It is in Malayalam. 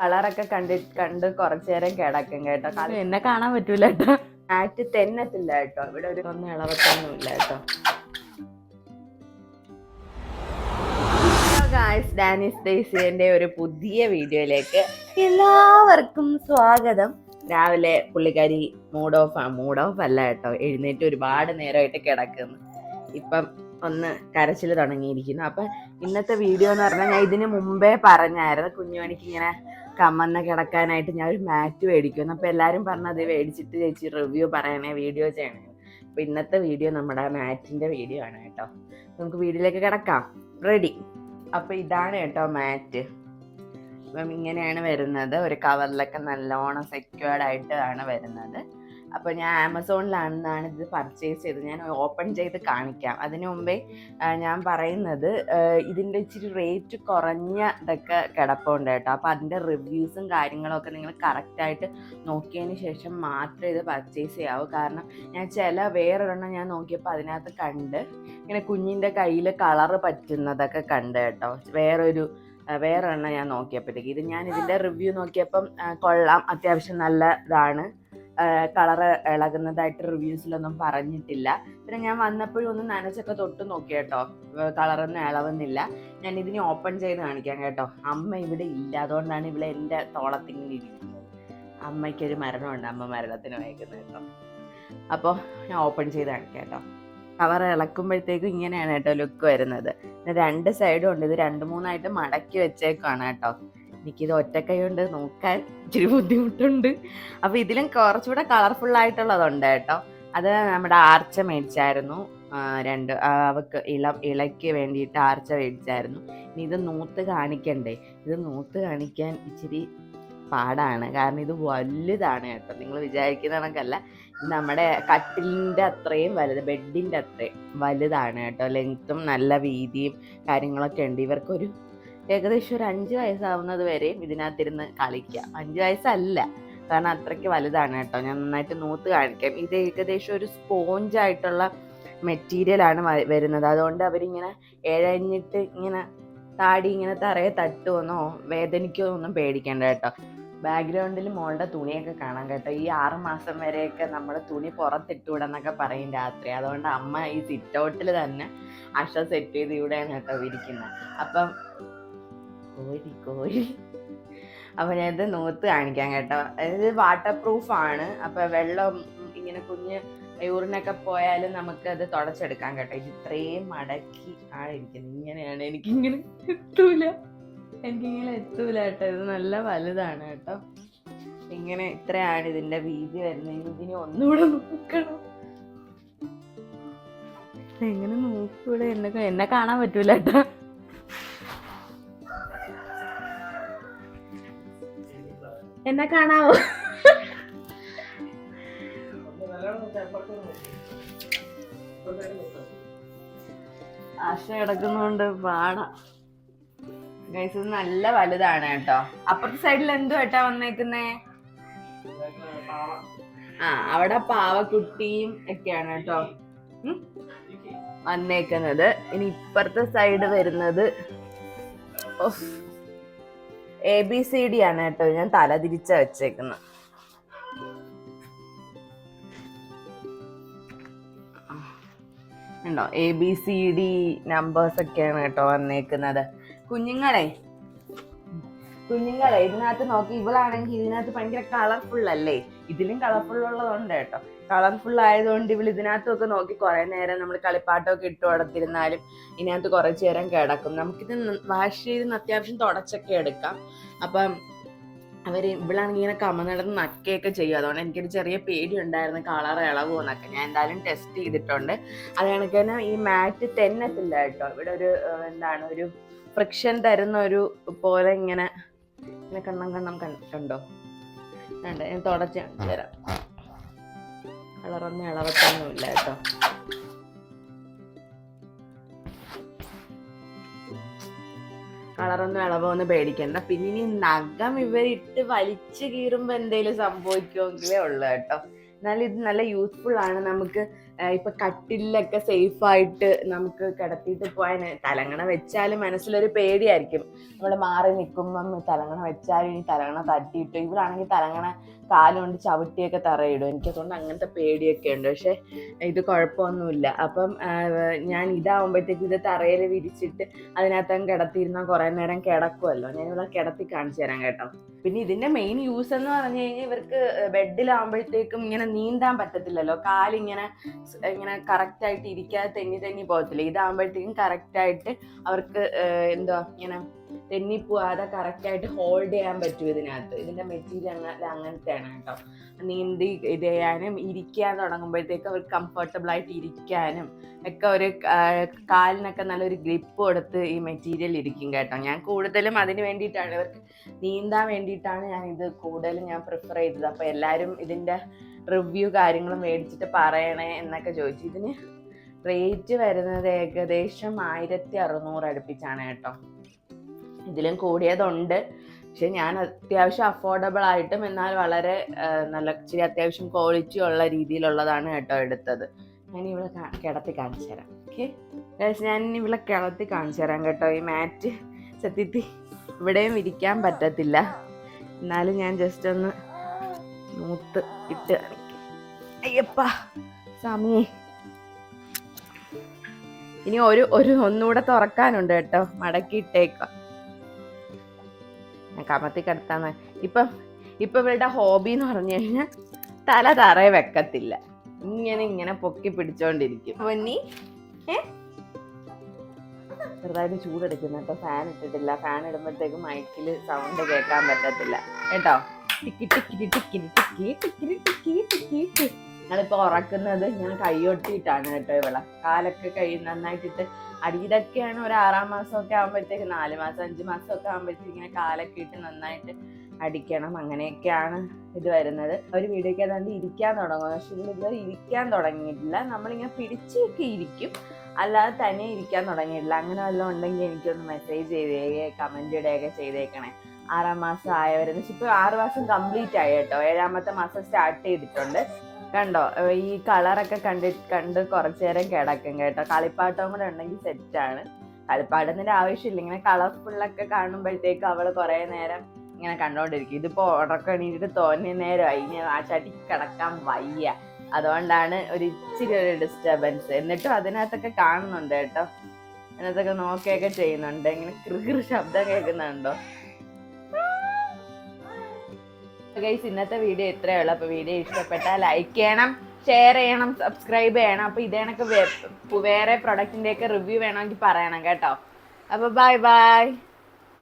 കളറൊക്കെ കണ്ടി കണ്ട് കുറച്ചു നേരം കിടക്കും കേട്ടോ. എന്നെ കാണാൻ പറ്റൂല കേട്ടോ. ആറ്റ് തെന്നത്തില്ല കേട്ടോ. ഇവിടെ ഒരു ഒന്നും ഇളവത്തൊന്നും ഇല്ല കേട്ടോ ഗായ്സ് ഡാനിസ് ഡേസിന്റെ ഒരു പുതിയ വീഡിയോയിലേക്ക് എല്ലാവർക്കും സ്വാഗതം. രാവിലെ പുള്ളിക്കാരി മൂഡ് ഓഫ് ആ മൂഡ് ഓഫ് അല്ല കേട്ടോ. എഴുന്നേറ്റ് ഒരുപാട് നേരമായിട്ട് കിടക്കുന്നു. ഇപ്പം ഒന്ന് കരച്ചിൽ തുടങ്ങിയിരിക്കുന്നു. അപ്പം ഇന്നത്തെ വീഡിയോ എന്ന് പറഞ്ഞാൽ ഞാൻ ഇതിന് മുമ്പേ പറഞ്ഞായിരുന്നു. കുഞ്ഞുമണിക്ക് ഇങ്ങനെ കമ്മന്ന് കിടക്കാനായിട്ട് ഞാൻ ഒരു മാറ്റ് മേടിക്കുന്നു. അപ്പോൾ എല്ലാവരും പറഞ്ഞത് മേടിച്ചിട്ട് ചേച്ചി റിവ്യൂ പറയണേ വീഡിയോ ചെയ്യണേ. അപ്പോൾ ഇന്നത്തെ വീഡിയോ നമ്മുടെ മാറ്റിന്റെ വീഡിയോ ആണ് കേട്ടോ. നമുക്ക് വീഡിയോയിലേക്ക് കിടക്കാം. റെഡി അപ്പോൾ ഇതാണ് കേട്ടോ മാറ്റ്. അപ്പം ഇങ്ങനെയാണ് വരുന്നത്. ഒരു കവറിലൊക്കെ നല്ലോണം സെക്യൂർഡ് ആയിട്ടാണ് വരുന്നത്. അപ്പോൾ ഞാൻ ആമസോണിലാണെന്നാണ് ഇത് പർച്ചേസ് ചെയ്തത്. ഞാൻ ഓപ്പൺ ചെയ്ത് കാണിക്കാം. അതിനു മുമ്പേ ഞാൻ പറയുന്നത് ഇതിന്റെ ഇച്ചിരി റേറ്റ് കുറഞ്ഞ ഇതൊക്കെ കിടപ്പുണ്ട് കേട്ടോ. അപ്പോൾ അതിന്റെ റിവ്യൂസും കാര്യങ്ങളൊക്കെ നിങ്ങൾ കറക്റ്റായിട്ട് നോക്കിയതിന് ശേഷം മാത്രമേ ഇത് പർച്ചേസ് ചെയ്യാവൂ. കാരണം ഞാൻ ചില വേറൊരെണ്ണം ഞാൻ നോക്കിയപ്പോൾ അതിനകത്ത് കണ്ട് ഇങ്ങനെ കുഞ്ഞിന്റെ കയ്യിൽ കളറ് പറ്റുന്നതൊക്കെ കണ്ട് കേട്ടോ. വേറൊരു വേറൊരെണ്ണം ഞാൻ നോക്കിയപ്പോഴത്തേക്ക്. ഇത് ഞാൻ ഇതിന്റെ റിവ്യൂ നോക്കിയപ്പം കൊള്ളാം. അത്യാവശ്യം നല്ല ഇതാണ്. കളറ് ഇളകുന്നതായിട്ട് റിവ്യൂസിലൊന്നും പറഞ്ഞിട്ടില്ല. പിന്നെ ഞാൻ വന്നപ്പോഴും ഒന്ന് നനച്ചൊക്കെ തൊട്ട് നോക്കി കേട്ടോ കളറൊന്നും ഇളവുന്നില്ല. ഞാൻ ഇതിനെ ഓപ്പൺ ചെയ്ത് കാണിക്കാം കേട്ടോ. അമ്മ ഇവിടെ ഇല്ല. അതുകൊണ്ടാണ് ഇവിടെ എന്റെ തോളത്തിങ്ങനെ ഇരിക്കുന്നത്. അമ്മയ്ക്കൊരു മരണമുണ്ട്. അമ്മ മരണത്തിന് വയ്ക്കുന്നത് കേട്ടോ. അപ്പോൾ ഞാൻ ഓപ്പൺ ചെയ്ത് കാണിക്കാം കേട്ടോ. കവർ ഇളക്കുമ്പോഴത്തേക്കും ഇങ്ങനെയാണ് കേട്ടോ ലുക്ക് വരുന്നത്. രണ്ട് സൈഡും ഉണ്ട്. ഇത് രണ്ട് മൂന്നായിട്ട് മടക്കി വെച്ചേക്കാണ് കേട്ടോ. എനിക്കിത് ഒറ്റക്കൈ കൊണ്ട് നോക്കാൻ ഇച്ചിരി ബുദ്ധിമുട്ടുണ്ട്. അപ്പോൾ ഇതിലും കുറച്ചുകൂടെ കളർഫുൾ ആയിട്ടുള്ളതുണ്ട് കേട്ടോ. അത് നമ്മുടെ ആർച്ച മേടിച്ചായിരുന്നു. രണ്ട് അവക്ക് ഇള ഇളയ്ക്ക് വേണ്ടിയിട്ട് ആർച്ച മേടിച്ചായിരുന്നു. ഇനി ഇത് നൂത്ത് കാണിക്കണ്ടേ? ഇത് നൂത്ത് കാണിക്കാൻ ഇച്ചിരി പാടാണ്. കാരണം ഇത് വലുതാണ് കേട്ടോ. നിങ്ങൾ വിചാരിക്കുന്ന കണക്കല്ല. നമ്മുടെ കട്ടിലിന്റെ അത്രയും വലുത് ബെഡിന്റെ അത്രയും വലുതാണ് കേട്ടോ. ലെങ്ത്തും നല്ല വീതിയും കാര്യങ്ങളൊക്കെ ഉണ്ട്. ഇവർക്കൊരു ഏകദേശം ഒരു അഞ്ച് വയസ്സാവുന്നത് വരെയും ഇതിനകത്തിരുന്ന് കളിക്കാം. അഞ്ച് വയസ്സല്ല. കാരണം അത്രയ്ക്ക് വലുതാണ് കേട്ടോ. ഞാൻ നന്നായിട്ട് നൂത്ത് കാണിക്കാം. ഇത് ഏകദേശം ഒരു സ്പോഞ്ച് ആയിട്ടുള്ള മെറ്റീരിയലാണ് വരുന്നത്. അതുകൊണ്ട് അവരിങ്ങനെ ഇഴഞ്ഞിട്ട് ഇങ്ങനെ താടി ഇങ്ങനെ തറയെ തട്ടുമെന്നോ വേദനിക്കോ ഒന്നും പേടിക്കേണ്ട കേട്ടോ. ബാക്ക്ഗ്രൗണ്ടിൽ മോളുടെ തുണിയൊക്കെ കാണാം കേട്ടോ. ഈ ആറ് മാസം വരെയൊക്കെ നമ്മൾ തുണി പുറത്തിട്ടുവിടെന്നൊക്കെ പറയും രാത്രി. അതുകൊണ്ട് അമ്മ ഈ സിറ്റൗട്ടിൽ തന്നെ അഷ സെറ്റ് ചെയ്ത് ഇവിടെയാണ് കേട്ടോ ഇരിക്കുന്നത് അപ്പം കോരി കോരി ഞാൻ ഇത് കാണിക്കാൻ കേട്ടോ. ഇത് വാട്ടർ പ്രൂഫ് ആണ്. അപ്പൊ വെള്ളം ഇങ്ങനെ കുഞ്ഞ് യൂറിനൊക്കെ പോയാലും നമുക്ക് അത് തുടച്ചെടുക്കാൻ കേട്ടോ. ഇത് ഇത്രയും മടക്കി ആണ് ഇങ്ങനെയാണ് എനിക്കിങ്ങനെ എത്തൂല. എനിക്കിങ്ങനെ എത്തൂല കേട്ടോ. ഇത് നല്ല വലുതാണ് കേട്ടോ. ഇങ്ങനെ ഇത്രയാണ് ഇതിന്റെ വീതി വരുന്നത്. ഇതിനെ ഒന്നുകൂടെ നോക്കണം. എങ്ങനെ നോക്കൂടെ? എന്നെ എന്നെ കാണാൻ പറ്റൂല കേട്ടോ. എന്നെ കാണാവോ? ആശ കിടക്കുന്നോണ്ട് പാടാ. ഗൈസ് ഇത് നല്ല വലുതാണ് കേട്ടോ. അപ്പുറത്തെ സൈഡിൽ എന്തു കേട്ടാ വന്നേക്കുന്നേ? ആ അവിടെ പാവക്കുട്ടിയും ഒക്കെയാണ് കേട്ടോ? വന്നേക്കുന്നത്. ഇനി ഇപ്പുറത്തെ സൈഡ് വരുന്നത്. എ ബി സി ഡി ആണ് കേട്ടോ ഞാൻ തല തിരിച്ച വെച്ചേക്കുന്നത് ഉണ്ടോ? A B C D numbers ഒക്കെയാണ് കേട്ടോ വന്നേക്കുന്നത്. കുഞ്ഞുങ്ങളെ കുഞ്ഞുങ്ങളെ ഇതിനകത്ത് നോക്കി ഇവളാണെങ്കിൽ ഇതിനകത്ത് ഭയങ്കര കളർഫുൾ അല്ലേ? ഇതിലും കളർഫുൾ ഉള്ളതുണ്ട് കേട്ടോ. കളർഫുൾ ആയതുകൊണ്ട് ഇവൾ ഇതിനകത്തൊക്കെ നോക്കി കുറേ നേരം നമ്മൾ കളിപ്പാട്ടമൊക്കെ ഇട്ട് കൊടുത്തിരുന്നാലും ഇതിനകത്ത് കുറച്ച് നേരം കിടക്കും. നമുക്കിത് വാഷ് ചെയ്ത് അത്യാവശ്യം തുടച്ചൊക്കെ എടുക്കാം. അപ്പം അവർ ഇവളാണെങ്കിൽ ഇങ്ങനെ കമന്നിടന്ന് നക്കുകയൊക്കെ ചെയ്യും. അതുകൊണ്ട് എനിക്കൊരു ചെറിയ പേടി ഉണ്ടായിരുന്നു കളർ ഇളവ് എന്നൊക്കെ. ഞാൻ എന്തായാലും ടെസ്റ്റ് ചെയ്തിട്ടുണ്ട്. അത് കണക്ക് തന്നെ ഈ മാറ്റ് തെന്നത്തില്ല കേട്ടോ. ഇവിടെ ഒരു എന്താണ് ഒരു ഫ്രിക്ഷൻ തരുന്ന ഒരു പോലെ ഇങ്ങനെ ഇങ്ങനെ കണ്ണം കണ്ണം കണ്ടോ വേണ്ട ഞാൻ തുടച്ച് കാണിച്ചു തരാം. കളറൊന്നും ഇളവത്തൊന്നുമില്ല കേട്ടോ. കളറൊന്നും ഇളവൊന്നും പേടിക്കണ്ട. പിന്നെ ഇനി നഖം ഇവരിട്ട് വലിച്ചു കീറുമ്പോൾ എന്തെങ്കിലും സംഭവിക്കുമെങ്കിലേ ഉള്ളു കേട്ടോ. എന്നാലും ഇത് നല്ല യൂസ്ഫുൾ ആണ്. നമുക്ക് ഇപ്പൊ കട്ടിലൊക്കെ സേഫ് ആയിട്ട് നമുക്ക് കിടത്തിയിട്ട് പോയാൽ തലങ്ങണ വെച്ചാൽ മനസ്സിലൊരു പേടിയായിരിക്കും. നമ്മൾ മാറി നിൽക്കുമ്പം തലങ്ങണ വെച്ചാൽ ഇനി തലങ്ങണ തട്ടിയിട്ട് ഇവിടാണെങ്കിൽ തലങ്ങണ കാലുകൊണ്ട് ചവിട്ടിയൊക്കെ തറയിടും. എനിക്ക് അതുകൊണ്ട് അങ്ങനത്തെ പേടിയൊക്കെ ഉണ്ട്. പക്ഷെ ഇത് കുഴപ്പമൊന്നുമില്ല. അപ്പം ഞാൻ ഇതാവുമ്പോഴത്തേക്ക് ഇത് തറയിൽ വിരിച്ചിട്ട് അതിനകത്തങ്ങ് കിടത്തിയിരുന്നാൽ കുറേ നേരം കിടക്കുമല്ലോ. ഞാൻ ഇവിടെ കിടത്തി കാണിച്ചു തരാം കേട്ടോ. പിന്നെ ഇതിന്റെ മെയിൻ യൂസ് എന്ന് പറഞ്ഞു കഴിഞ്ഞാൽ ഇവർക്ക് ബെഡിലാവുമ്പോഴത്തേക്കും ഇങ്ങനെ നീന്താൻ പറ്റത്തില്ലല്ലോ. കാലിങ്ങനെ സ് ഇങ്ങനെ കറക്റ്റ് ആയിട്ട് ഇരിക്കാതെ തെന്നി തെന്നി പോകത്തില്ല? ഇതാകുമ്പോഴത്തേക്കും കറക്റ്റ് ആയിട്ട് അവർക്ക് എന്തോ എന്തുവാ ഇങ്ങനെ തെന്നി പോവാതെ കറക്റ്റ് ആയിട്ട് ഹോൾഡ് ചെയ്യാൻ പറ്റും ഇതിനകത്ത്. ഇതിന്റെ മെറ്റീരിയൽ അങ്ങനെ അങ്ങനത്തെയാണ് കേട്ടോ. നീന്തി ഇത് ചെയ്യാനും ഇരിക്കാൻ തുടങ്ങുമ്പോഴത്തേക്ക് അവർ കംഫർട്ടബിൾ ആയിട്ട് ഇരിക്കാനും ഒക്കെ ഒരു കാലിനൊക്കെ നല്ലൊരു ഗ്രിപ്പ് കൊടുത്ത് ഈ മെറ്റീരിയൽ ഇരിക്കും കേട്ടോ. ഞാൻ കൂടുതലും അതിന് വേണ്ടിയിട്ടാണ്. ഇവർക്ക് നീന്താൻ വേണ്ടിയിട്ടാണ് ഞാൻ ഇത് കൂടുതലും ഞാൻ പ്രിഫർ ചെയ്തത്. അപ്പോൾ എല്ലാവരും ഇതിന്റെ റിവ്യൂ കാര്യങ്ങളും മേടിച്ചിട്ട് പറയണേ എന്നൊക്കെ ചോദിച്ചു. ഇതിന് റേറ്റ് വരുന്നത് ഏകദേശം ആയിരത്തി അറുന്നൂറ് അടുപ്പിച്ചാണ് കേട്ടോ. ഇതിലും കൂടിയതുണ്ട്. പക്ഷെ ഞാൻ അത്യാവശ്യം അഫോർഡബിൾ ആയിട്ടും എന്നാൽ വളരെ നല്ല ഇച്ചിരി അത്യാവശ്യം ക്വാളിറ്റി ഉള്ള രീതിയിലുള്ളതാണ് കേട്ടോ എടുത്തത്. ഞാൻ ഇവിടെ കിടത്തി കാണിച്ചു തരാം. ഓക്കെ ഞാൻ ഇവിടെ കിടത്തി കാണിച്ചു തരാം കേട്ടോ. ഈ മാറ്റ് സത്യത്തിൽ ഇവിടെയും ഇരിക്കാൻ പറ്റത്തില്ല. എന്നാലും ഞാൻ ജസ്റ്റ് ഒന്ന് നൂത്ത് ഇട്ട് അയ്യപ്പ സ്വാമിയെ ഇനി ഒരു ഒരു ഒന്നുകൂടെ തുറക്കാനുണ്ട് കേട്ടോ. മടക്കി ഇട്ടേക്കാം. കമത്തി കിടത്താന്ന്. ഇപ്പം ഇപ്പം ഇവരുടെ ഹോബി എന്ന് പറഞ്ഞു കഴിഞ്ഞാൽ തല തറയെ വെക്കത്തില്ല. ഇങ്ങനെ ഇങ്ങനെ പൊക്കി പിടിച്ചോണ്ടിരിക്കും. പൊന്നി ചെറുതായിട്ട് ചൂടെടുക്കുന്നു കേട്ടോ. ഫാൻ ഇട്ടിട്ടില്ല. ഫാൻ ഇടുമ്പോഴത്തേക്കും മൈക്കിൽ സൗണ്ട് കേൾക്കാൻ പറ്റത്തില്ല. കേട്ടോ? ടിക്കി ടിക്കി ടിക്കി ടിക്കി ടിക്കി ടിക്കി ടിക്കി ടിക്കി. ഞങ്ങളിപ്പോ ഉറക്കുന്നത് ഞാൻ കൈയൊട്ടിയിട്ടാണ് കേട്ടോ ഇവളെ കാലൊക്കെ കൈ നന്നായിട്ടിട്ട് അടിയിലൊക്കെയാണ് ഒരു ആറാം മാസമൊക്കെ ആകുമ്പോഴത്തേക്ക് നാല് മാസം അഞ്ച് മാസം ഒക്കെ ആകുമ്പോഴത്തേക്ക് ഇങ്ങനെ കാലൊക്കെ ഇട്ട് നന്നായിട്ട് അടിക്കണം. അങ്ങനെയൊക്കെയാണ് ഇത് വരുന്നത്. ഒരു വീടൊക്കെ ഏതാണ്ട് ഇരിക്കാൻ തുടങ്ങും. പക്ഷെ ഇതുവരെ ഇരിക്കാൻ തുടങ്ങിയിട്ടില്ല. നമ്മളിങ്ങനെ പിടിച്ചൊക്കെ ഇരിക്കും. അല്ലാതെ തന്നെ ഇരിക്കാൻ തുടങ്ങിയിട്ടില്ല. അങ്ങനെ വല്ലതും ഉണ്ടെങ്കിൽ എനിക്കൊന്ന് മെസ്സേജ് ചെയ്തേ കമന്റ് ഇടുകയൊക്കെ ചെയ്തേക്കണേ. ആറാം മാസം ആയവരെന്ന് വെച്ചാൽ ഇപ്പോൾ ആറ് മാസം കംപ്ലീറ്റ് ആയി കേട്ടോ. ഏഴാമത്തെ മാസം സ്റ്റാർട്ട് ചെയ്തിട്ടുണ്ട്. കണ്ടോ? ഈ കളറൊക്കെ കണ്ടി കണ്ട് കുറച്ചു നേരം കിടക്കും കേട്ടോ. കളിപ്പാട്ടവും കൂടെ ഉണ്ടെങ്കിൽ സെറ്റാണ് കളിപ്പാട്ടത്തിന്റെ ആവശ്യമില്ല. ഇങ്ങനെ കളർഫുള്ളൊക്കെ കാണുമ്പോഴത്തേക്ക് അവൾ കുറേ നേരം ഇങ്ങനെ കണ്ടോണ്ടിരിക്കും. ഇതിപ്പോ ഉറക്കം എണീറ്റിട്ട് തോന്നിയ നേരമായി ഇനി ആ ചടി കിടക്കാൻ വയ്യ. അതുകൊണ്ടാണ് ഒരു ഇച്ചിരി ഒരു ഡിസ്റ്റർബൻസ് എന്നിട്ടും അതിനകത്തൊക്കെ കാണുന്നുണ്ട് കേട്ടോ. അതിനകത്തൊക്കെ നോക്കുകയൊക്കെ ചെയ്യുന്നുണ്ട്. ഇങ്ങനെ കൃകൃ ശബ്ദം കേൾക്കുന്നുണ്ടോ? ഗൈസ് ഇന്നത്തെ വീഡിയോ ഇത്രയേ ഉള്ളൂ അപ്പോൾ വീഡിയോ ഇഷ്ടപ്പെട്ടാൽ ലൈക്ക് ചെയ്യണം ഷെയർ ചെയ്യണം. സബ്സ്ക്രൈബ് ചെയ്യണം അപ്പോൾ ഇതേണൊക്കെ വേറെ പ്രൊഡക്റ്റിന്റെയൊക്കെ റിവ്യൂ വേണമെങ്കിൽ പറയണം കേട്ടോ. അപ്പോൾ ബൈ ബൈ